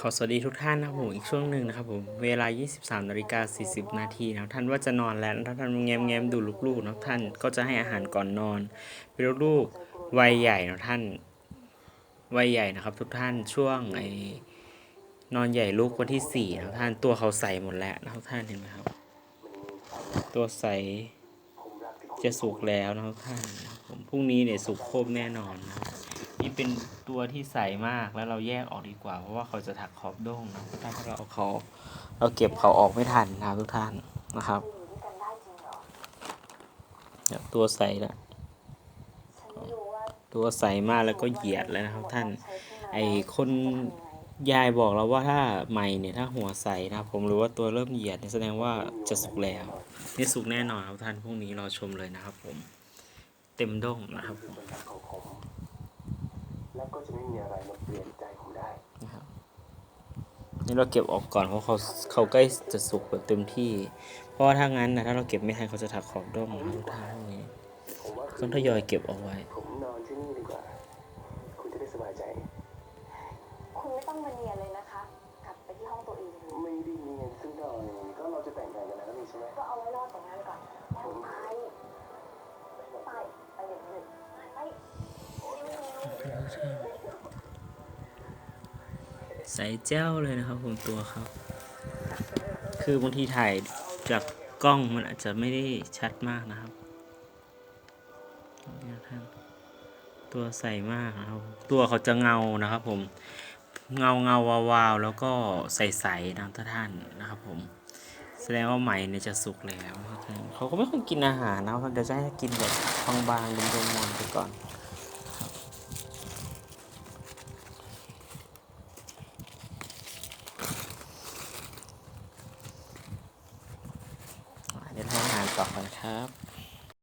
ขอสวัสดีทุกท่านนะครับผมอีกช่วงหนึ่งนะครับผมเวลา 23นาฬิกา40 นาทีนะท่านว่าจะนอนแล้วถ้าท่านแง้มแง้มๆดูลูกๆนะท่านก็จะให้อาหารก่อนนอนเป็นลูกๆวัยใหญ่นะท่านวัยใหญ่นะครับ ทุกท่านช่วงไอ้นอนใหญ่ลูกวันที่สี่นะท่านตัวเขาใสหมดแล้วนะครับท่านเห็นไหมครับ ตัวใสจะสุกแล้วนะครับท่านผมพรุ่งนี้เนี่ยสุกโคบแน่นอนนะครับ นี่เป็นตัวที่ใสมากแล้วเราแยกออกดีกว่า เพราะว่าเขาจะถักขอบด้งนะถ้าเราเอาเขาเราเก็บเขาออกไม่ทันนะทุกท่านนะครับตัวใสแล้วตัวใสมากแล้วก็เหยียดแล้วนะครับท่านใช้ที่หไอคนยายบอกเราว่าถ้าใหม่เนี่ยถ้าหัวใสนะครับ ผมรู้ว่าตัวเริ่มเหยียดแสดงว่าจะสุกแล้วนี่สุกแน่นอนครับท่านพรุ่งนี้รอชมเลยนะครับ ผม เต็มด้งนะครับผม แบบของผมและก็จะไม่มีอะไรมาเปลี่ยนใจผมได้นะครับนี่เราเก็บออกก่อนเพราะเขาเขาใกล้จะสุกแบบเต็มที่ เพราะว่าถ้างั้นนะถ้าเราเก็บไม่ทันเขาจะถักขอบด้งนะทุกท่านพวกนี้ผมว่าคืต้องทยอยเก็บเอาไว้ ผมนอนที่นี่ดีกว่า คุณจะได้สบายใจ คุณไม่ต้องมาเนียนเลยนะคะ กลับไปที่ห้องตัวเองไม่ได้เนียนซึ่งหน่อยก็เราจะแต่งงานกันแล้วนี่ใช่ไหมก็เอาไว้รอแต่งงานก่อนแล้วไปไป ใส่เจ้าเลยนะครับผมตัวเขาคือบางทีถ่ายจากกล้องมันอาจจะไม่ได้ชัดมากนะครับท่านตัวใสมากนะครับ ตัวเขาจะเงานะครับผมเงาเงาวาวาวแล้วก็ใสๆนะท่านนะครับผมแสดงว่าไหมเนี่ยจะสุกแล้วเขาก็ไม่ค่อยกินอาหารนะครับเดี๋ยวจะให้กินแบบบางๆดมๆมอนไปก่อน เดี๋ยวทำอาหารต่อนครับ